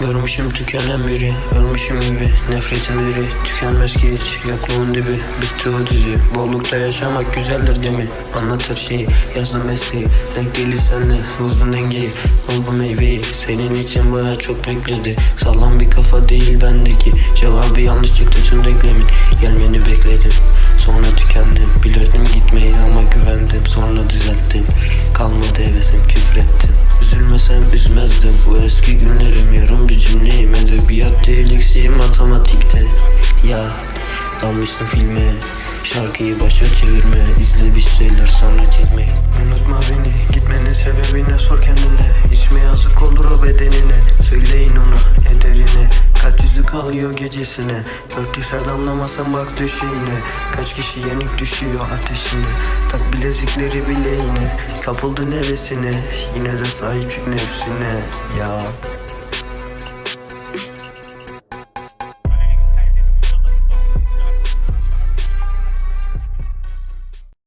Görmüşüm tükenen biri Ölmüşüm gibi. Nefretin biri Tükenmez ki hiç. Yokluğun dibi Bitti o dizi. Bollukta yaşamak güzeldir değil mi? Anlat her şeyi yazdım mesleği. Denk değil senle bozdum dengeyi. Ol bu meyveyi Senin için baya çok bekledi. Sallan bir kafa değil bendeki. Cevabı yanlış çıktı tüm denklemin. Gelmeni bekledim Sonra tükendim. Bilirdim gitmeyi ama güvendim Sonra düzelttim. Kalmadı hevesim küfrettim Üzülmesem üzmezdim Bu eski cümleyim Edebiyat değil matematikte. Ya dalmışsın filme. Şarkıyı başa çevirme. İzle bir şeyler sonra çizmeyi Unutma beni. Gitmenin sebebine sor kendine. İçme yazık olur o bedenine. Söyleyin ona ederine. Kaç yüzü kalıyor gecesine? Örtüser damlamasan bak düşeğine Kaç kişi yenik düşüyor ateşine? Tak bilezikleri bileğine. Kapıldın hevesine Yine de sahip çık nefsine. Ya